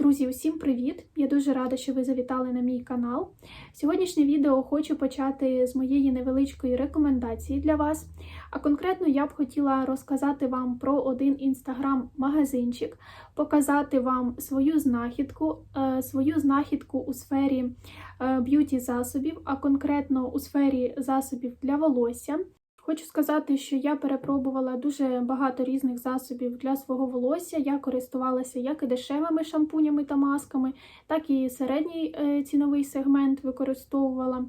Друзі, усім привіт! Я дуже рада, що ви завітали на мій канал. Сьогоднішнє відео хочу почати з моєї невеличкої рекомендації для вас. А конкретно я б хотіла розказати вам про один інстаграм-магазинчик, показати вам свою знахідку, е, свою знахідку у сфері е, б'юті засобів, а конкретно у сфері засобів для волосся. Хочу сказати, що я перепробувала дуже багато різних засобів для свого волосся. Я користувалася як і дешевими шампунями та масками, так і середній е, ціновий сегмент використовувала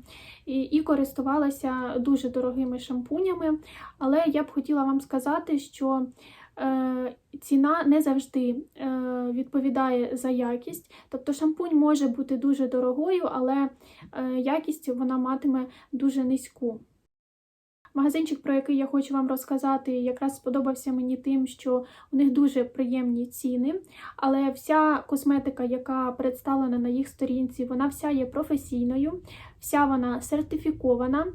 і, і користувалася дуже дорогими шампунями. Але я б хотіла вам сказати, що е, ціна не завжди е, відповідає за якість. Тобто шампунь може бути дуже дорогою, але якість вона матиме дуже низьку. Магазинчик, про який я хочу вам розказати, якраз сподобався мені тим, що у них дуже приємні ціни, але вся косметика, яка представлена на їх сторінці, вона вся є професійною, вся вона сертифікована.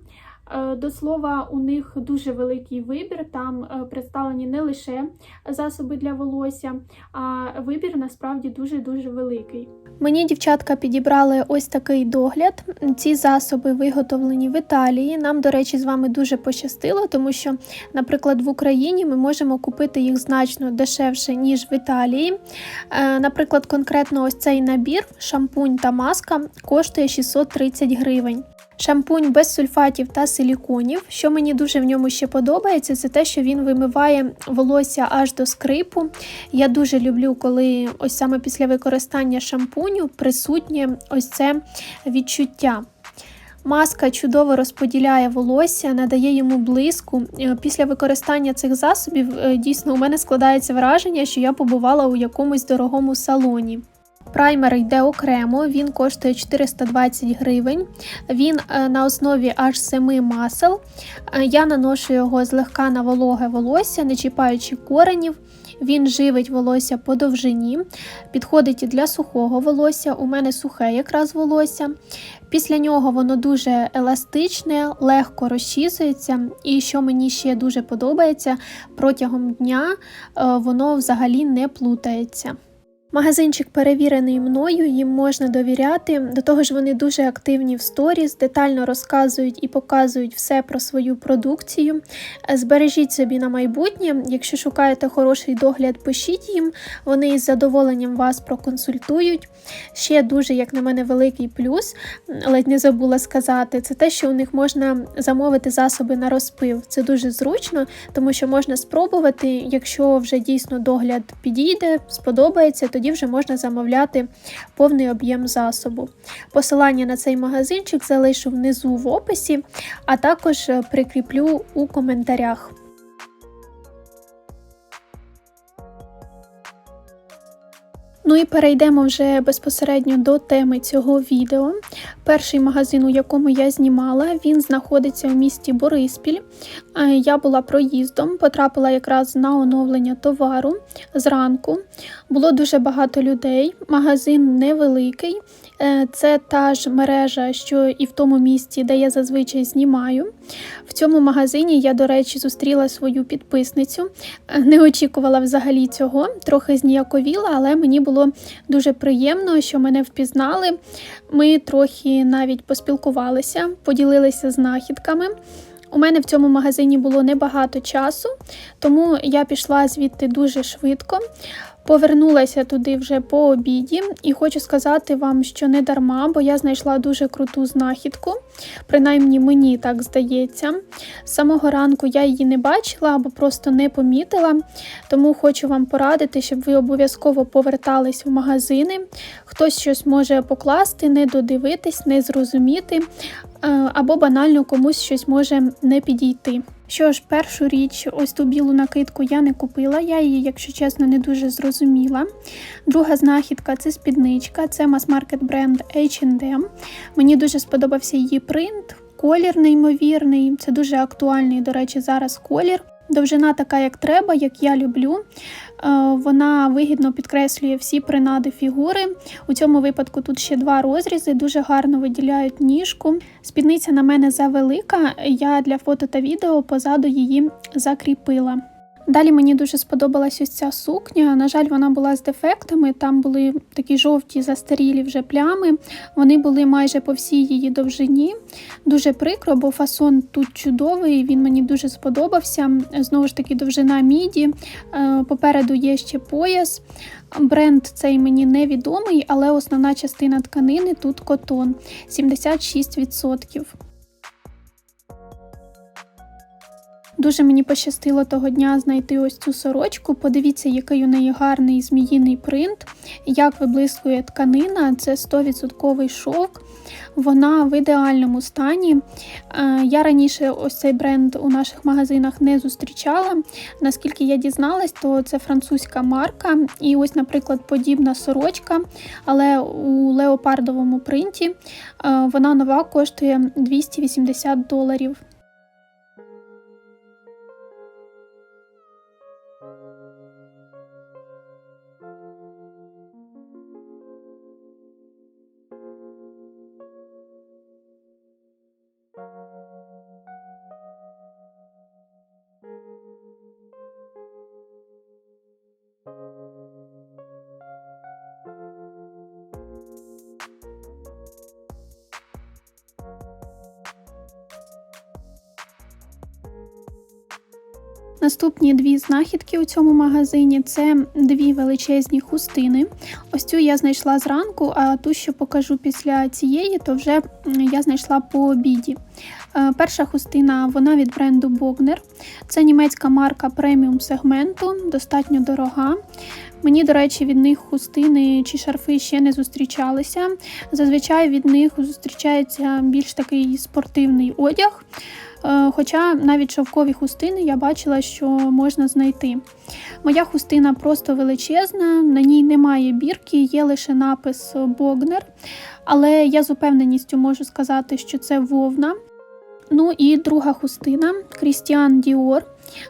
Е, До слова, у них дуже великий вибір. Там е, представлені не лише засоби для волосся, а вибір насправді дуже-дуже великий. Мені дівчатка підібрали ось такий догляд. Ці засоби виготовлені в Італії. Нам, до речі, з вами дуже пощастило, тому що, наприклад, в Україні ми можемо купити їх значно дешевше, ніж в Італії. Е, Наприклад, конкретно ось цей набір, шампунь та маска коштує 630 гривень. Шампунь без сульфатів та силіконів. Що мені дуже в ньому ще подобається, це те, що він вимиває волосся аж до скрипу. Я дуже люблю, коли ось саме після використання шампуню присутнє ось це відчуття. Маска чудово розподіляє волосся, надає йому блиску. Е, Після використання цих засобів е, дійсно у мене складається враження, що я побувала у якомусь дорогому салоні. Праймер йде окремо, він коштує 420 гривень. Він е, на основі аж 7 масел. Е, Я наношу його злегка на вологе волосся, не чіпаючи коренів. Він живить волосся по довжині, підходить і для сухого волосся. У мене сухе якраз волосся. Після нього воно дуже еластичне, легко розчісується, і що мені ще дуже подобається, протягом дня е, воно взагалі не плутається. Магазинчик перевірений мною, їм можна довіряти. До того ж, вони дуже активні в сторіс, детально розказують і показують все про свою продукцію. Збережіть собі на майбутнє. Якщо шукаєте хороший догляд, пишіть їм, вони із задоволенням вас проконсультують. Ще дуже, як на мене, великий плюс, ледь не забула сказати, це те, що у них можна замовити засоби на розпив. Це дуже зручно, тому що можна спробувати, якщо вже дійсно догляд підійде, сподобається, тоді вже можна замовляти повний об'єм засобу. Посилання на цей магазинчик залишу внизу в описі, а також е, прикріплю у коментарях. Ну і перейдемо вже безпосередньо до теми цього відео. Перший магазин, у якому я знімала, він знаходиться у місті Бориспіль. Е, Я була проїздом, потрапила якраз на оновлення товару зранку. Було дуже багато людей. Магазин невеликий. Е, Це та ж мережа, що і в тому місті, де я зазвичай знімаю. В цьому магазині я, до речі, зустріла свою підписницю. Е, Не очікувала взагалі цього, трохи зніяковіла, але мені було дуже приємно, що мене впізнали. Ми трохи навіть поспілкувалися, поділилися знахідками. У мене в цьому магазині було небагато часу, тому я пішла звідти дуже швидко. Повернулася туди вже по обіді, і хочу сказати вам, що не дарма, бо я знайшла дуже круту знахідку. Принаймні мені так здається. З самого ранку я її не бачила або просто не помітила, тому хочу вам порадити, щоб ви обов'язково повертались в магазини. Хтось щось може покласти, не додивитись, не зрозуміти, е, або банально комусь щось може не підійти. Що ж, першу річ, ось ту білу накидку я не купила, я її, якщо чесно, не дуже зрозуміла. Друга знахідка це спідничка, це мас-маркет бренд H&M. Мені дуже сподобався її принт, колір неймовірний, це дуже актуальний, до речі, зараз колір. Довжина така, як треба, як я люблю. Е, Вона вигідно підкреслює всі принади фігури. У цьому випадку тут ще два розрізи, дуже гарно виділяють ніжку. Спідниця на мене завелика, я для фото та відео позаду її закріпила. Далі мені дуже сподобалась ось ця сукня. На жаль, вона була з дефектами. Там були такі жовті застарілі вже плями. Вони були майже по всій її довжині. Дуже прикро, бо фасон тут чудовий, він мені дуже сподобався. Знову ж таки, довжина міді. Е, попереду є ще пояс. Бренд цей мені невідомий, але основна частина тканини тут котон 76%. Дуже мені пощастило того дня знайти ось цю сорочку. Подивіться, який у неї гарний зміїний принт, як виблискує тканина, це 100% шовк. Вона в ідеальному стані. Е, я раніше ось цей бренд у наших магазинах не зустрічала. Наскільки я дізналась, то це французька марка. І ось, наприклад, подібна сорочка, але у леопардовому принті е, вона нова коштує 280 доларів. Наступні дві знахідки у цьому магазині це дві величезні хустини. Ось цю я знайшла зранку, а ту, що покажу після цієї, то вже я знайшла по обіді. Е, перша хустина вона від бренду Bogner. Це німецька марка преміум сегменту, достатньо дорога. Мені, до речі, від них хустини чи шарфи ще не зустрічалися. Зазвичай від них зустрічається більш такий спортивний одяг. Е, хоча навіть шовкові хустини я бачила, що можна знайти. Моя хустина просто величезна, на ній немає бірки, є лише напис Богнер, але я з упевненістю можу сказати, що це вовна. Ну і друга хустина Крістіан Діор.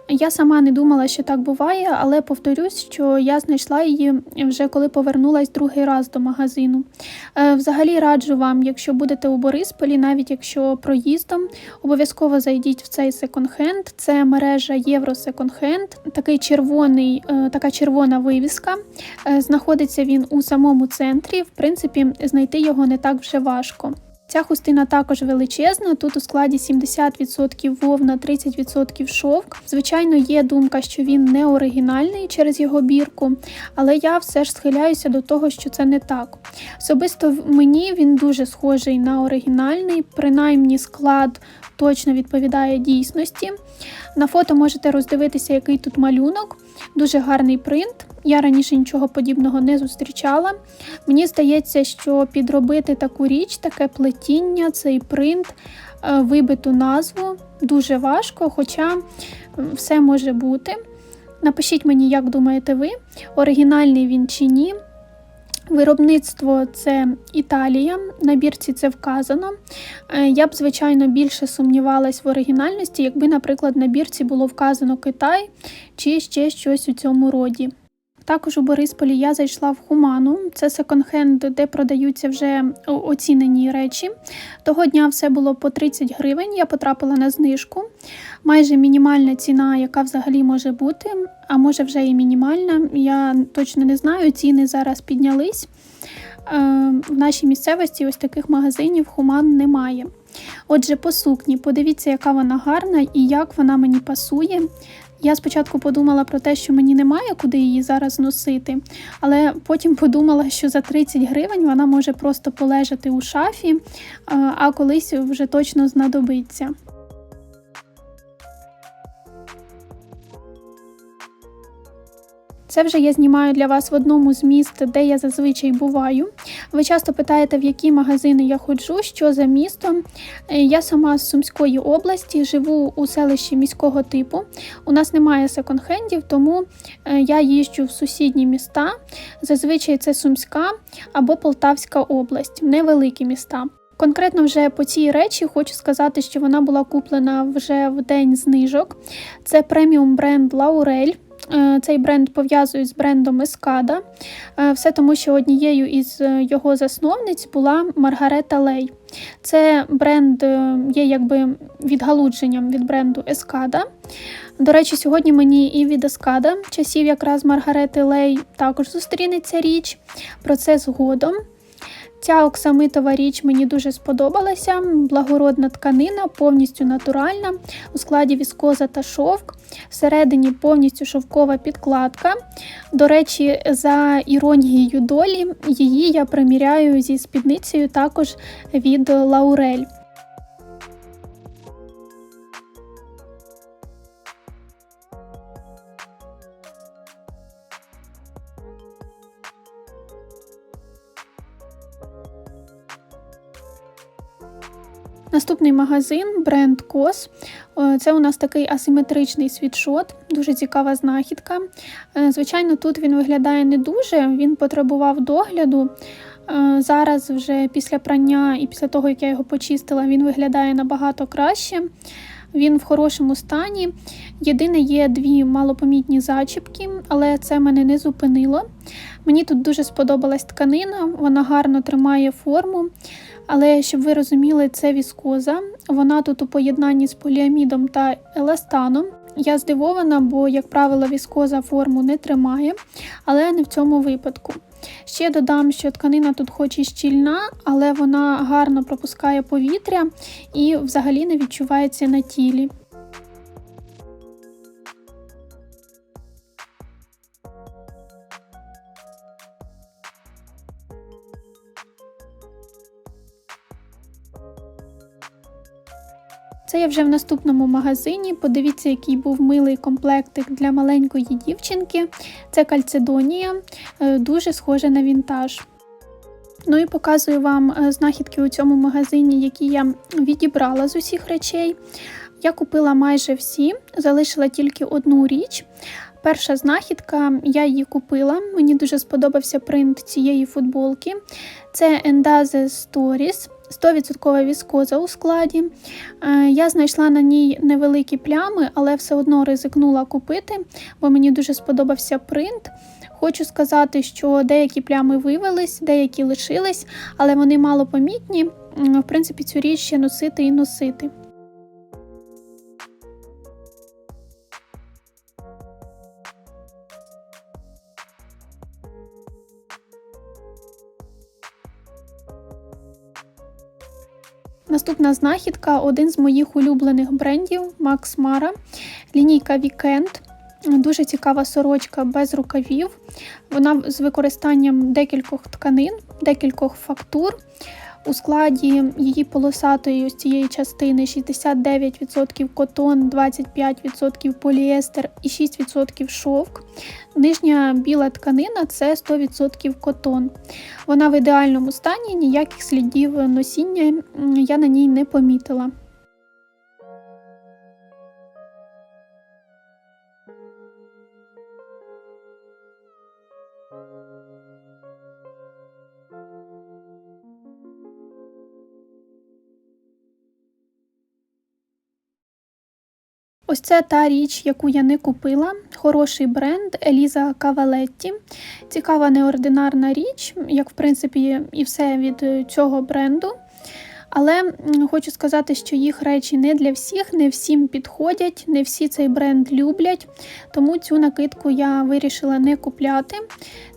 Я сама не думала, що так буває, але повторюсь, що я знайшла її вже коли повернулась другий раз до магазину. Е, взагалі раджу вам, якщо будете у Борисполі, навіть якщо проїздом, обов'язково зайдіть в цей секонд-хенд. Це мережа Євро Секонд-хенд, такий червоний, е, така червона вивіска. Е, знаходиться він у самому центрі. В принципі, знайти його не так вже важко. Ця хустина також величезна, тут у складі 70% вовна, 30% шовк. Звичайно, є думка, що він не оригінальний через його бірку, але я все ж схиляюся до того, що це не так. Особисто мені він дуже схожий на оригінальний, принаймні склад точно відповідає дійсності. На фото можете роздивитися, який тут малюнок, дуже гарний принт. Я раніше нічого подібного не зустрічала. Мені здається, що підробити таку річ, таке плетіння, цей принт, е, вибиту назву дуже важко, хоча все може бути. Напишіть мені, як думаєте ви, оригінальний він чи ні. Виробництво це Італія, на бірці це вказано. Е, я б, звичайно, більше сумнівалась в оригінальності, якби, наприклад, на бірці було вказано Китай чи ще щось у цьому роді. Також у Борисполі я зайшла в Хуману, це секонд-хенд, де продаються вже оцінені речі. Того дня все було по 30 гривень, я потрапила на знижку. Майже мінімальна ціна, яка взагалі може бути, а може вже і мінімальна. Я точно не знаю, ціни зараз піднялись. Е, в нашій місцевості ось таких магазинів Хуман немає. Отже, по сукні, подивіться, яка вона гарна і як вона мені пасує. Я спочатку подумала про те, що мені немає куди її зараз носити, але потім подумала, що за 30 гривень вона може просто полежати у шафі, а колись вже точно знадобиться. Це вже я знімаю для вас в одному з міст, де я зазвичай буваю. Ви часто питаєте, в які магазини я ходжу, що за місто. Е, я сама з Сумської області, живу у селищі міського типу. У нас немає секонд-хендів, тому е, я їжджу в сусідні міста. Зазвичай це Сумська або Полтавська область, невеликі міста. Конкретно вже по цій речі хочу сказати, що вона була куплена вже в день знижок. Це преміум бренд Лаурель. Е, цей бренд пов'язують з брендом Ескада. Е, все тому, що однією із е, його засновниць була Маргарета Лей. Це бренд є якби відгалудженням від бренду Ескада. До речі, сьогодні мені і від Ескада, часів якраз Маргарети Лей, також зустрінеться річ. Про це згодом. Ця оксамитова річ мені дуже сподобалася. Благородна тканина, повністю натуральна, у складі віскоза та шовк. Всередині повністю шовкова підкладка. До речі, за іронією долі, її я приміряю зі спідницею також від Лаурель. Наступний магазин бренд Кос. Е, Це у нас такий асиметричний світшот, дуже цікава знахідка. Е, Звичайно, тут він виглядає не дуже, він потребував догляду. Е, Зараз, вже після прання і після того, як я його почистила, він виглядає набагато краще. Він в хорошому стані. Єдине, є дві малопомітні зачіпки, але це мене не зупинило. Мені тут дуже сподобалась тканина, вона гарно тримає форму. Але щоб ви розуміли, це віскоза. Вона тут у поєднанні з поліамідом та еластаном. Я здивована, бо, як правило, віскоза форму не тримає, але не в цьому випадку. Ще додам, що тканина тут хоч і щільна, але вона гарно пропускає повітря і взагалі не відчувається на тілі. Це я вже в наступному магазині. Подивіться, який був милий комплектик для маленької дівчинки. Це кальцедонія, е, дуже схоже на вінтаж. Ну і показую вам е, знахідки у цьому магазині, які я відібрала з усіх речей. Я купила майже всі, залишила тільки одну річ. Перша знахідка, я її купила. Мені дуже сподобався принт цієї футболки. Це Endaze Stories. 100% віскоза у складі. Е, Я знайшла на ній невеликі плями, але все одно ризикнула купити, бо мені дуже сподобався принт. Хочу сказати, що деякі плями вивелись, деякі лишились, але вони мало помітні. В принципі, цю річ ще носити і носити. Наступна знахідка один з моїх улюблених брендів Max Mara. Лінійка Weekend. Дуже цікава сорочка без рукавів. Вона з використанням декількох тканин, декількох фактур. У складі її полосатої ось цієї частини 69% котон, 25% поліестер і 6% шовк. Нижня біла тканина це 100% котон. Вона в ідеальному стані, ніяких слідів носіння я на ній не помітила. Ось це та річ, яку я не купила. Хороший бренд Еліза Кавалетті. Цікава неординарна річ, як в принципі і все від цього бренду. Але хочу сказати, що їх речі не для всіх, не всім підходять, не всі цей бренд люблять. Тому цю накидку я вирішила не купляти.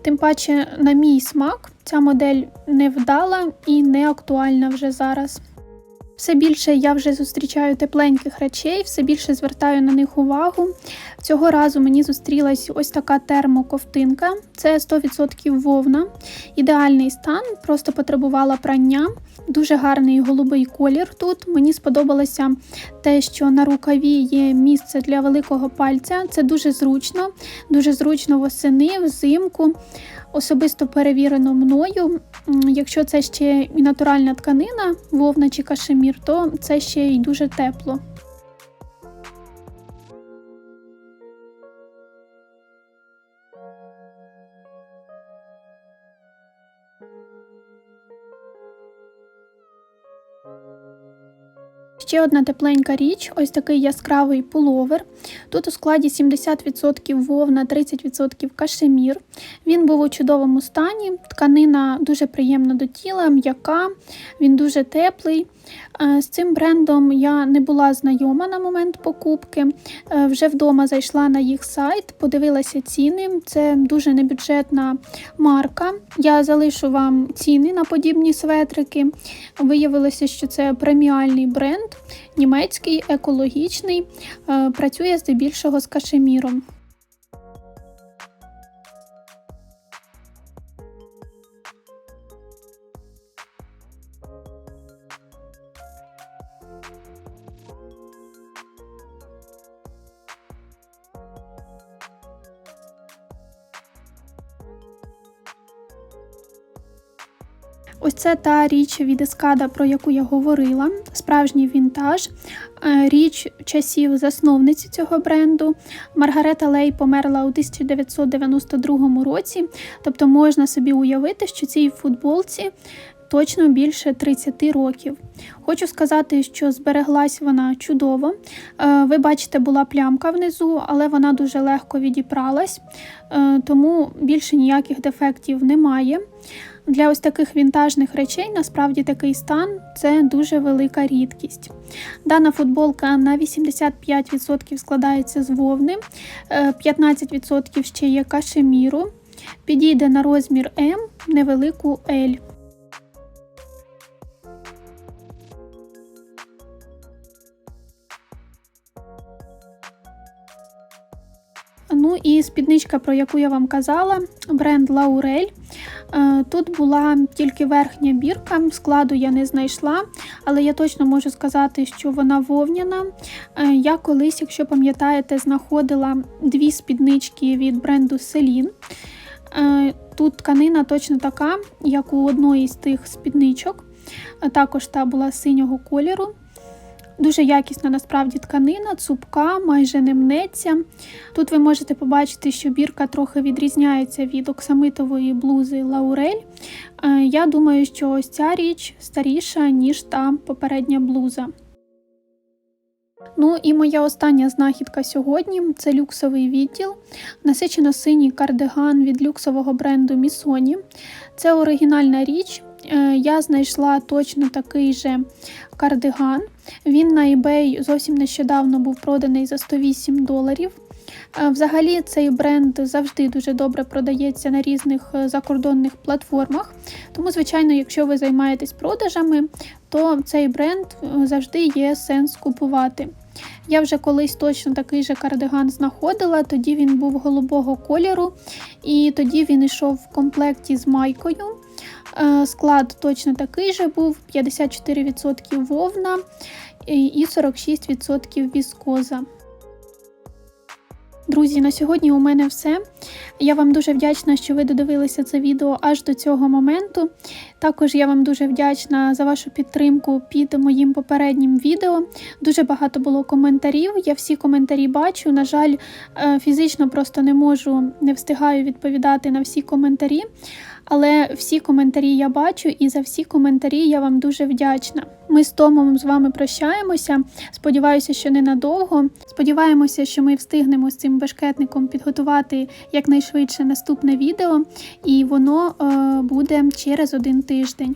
Тим паче, на мій смак, ця модель не вдала і не актуальна вже зараз. Все більше я вже зустрічаю тепленьких речей, все більше звертаю на них увагу. Цього разу мені зустрілась ось така термоковтинка. Це 100% вовна. Ідеальний стан, просто потребувала прання. Дуже гарний голубий колір тут. Мені сподобалося те, що на рукаві є місце для великого пальця. Це дуже зручно, дуже зручно восени, взимку. Особисто перевірено мною. Якщо це ще і натуральна тканина, вовна чи кашемір, то це ще й дуже тепло. Ще одна тепленька річ ось такий яскравий пуловер. Тут у складі 70% вовна, 30% кашемір. Він був у чудовому стані. Тканина дуже приємна до тіла, м'яка, він дуже теплий. Е, З цим брендом я не була знайома на момент покупки. Е, Вже вдома зайшла на їх сайт, подивилася ціни. Це дуже небюджетна марка. Я залишу вам ціни на подібні светрики. Виявилося, що це преміальний бренд, німецький, екологічний, е, працює здебільшого з кашеміром. Ось це та річ від Ескада, про яку я говорила. Справжній вінтаж. Е, Річ часів засновниці цього бренду. Маргарета Лей померла у 1992 році. Тобто можна собі уявити, що цій футболці точно більше 30 років. Хочу сказати, що збереглась вона чудово. Е, Ви бачите, була плямка внизу, але вона дуже легко відіпралась, е, тому більше ніяких дефектів немає. Для ось таких вінтажних речей насправді такий стан це дуже велика рідкість. Дана футболка на 85% складається з вовни, е, 15% ще є кашеміру. Підійде на розмір М, невелику L. Ну і спідничка, про яку я вам казала, бренд. Е, Тут була тільки верхня бірка, складу я не знайшла, але я точно можу сказати, що вона вовняна. Е, Я колись, якщо пам'ятаєте, знаходила дві спіднички від бренду Celine. Е, Тут тканина точно така, як у одної з тих спідничок. Е, Також та була синього кольору. Дуже якісна насправді тканина, цупка, майже не мнеться. Тут ви можете побачити, що бірка трохи відрізняється від оксамитової блузи Лаурель. Е, Я думаю, що ось ця річ старіша, ніж та попередня блуза. Ну і моя остання знахідка сьогодні це люксовий відділ. Насичено синій кардиган від люксового бренду Missoni. Це оригінальна річ. Е, Я знайшла точно такий же кардиган. Він на eBay зовсім нещодавно був проданий за 108 доларів. Е, Взагалі, цей бренд завжди дуже добре продається на різних е, закордонних платформах. Тому, звичайно, якщо ви займаєтесь продажами, то цей бренд е, завжди є сенс купувати. Я вже колись точно такий же кардиган знаходила, тоді він був голубого кольору, і тоді він йшов в комплекті з майкою. Е, Склад точно такий же був: 54% вовна і і 46% віскоза. Друзі, на сьогодні у мене все. Я вам дуже вдячна, що ви додивилися це відео аж до цього моменту. Також я вам дуже вдячна за вашу підтримку під моїм попереднім відео. Дуже багато було коментарів. Я всі коментарі бачу. На жаль, е, фізично просто не можу, не встигаю відповідати на всі коментарі. Але всі коментарі я бачу, і за всі коментарі я вам дуже вдячна. Ми з Томом з вами прощаємося. Сподіваюся, що ненадовго. Сподіваємося, що ми встигнемо з цим бешкетником підготувати якнайшвидше наступне відео, і воно е, буде через один тиждень.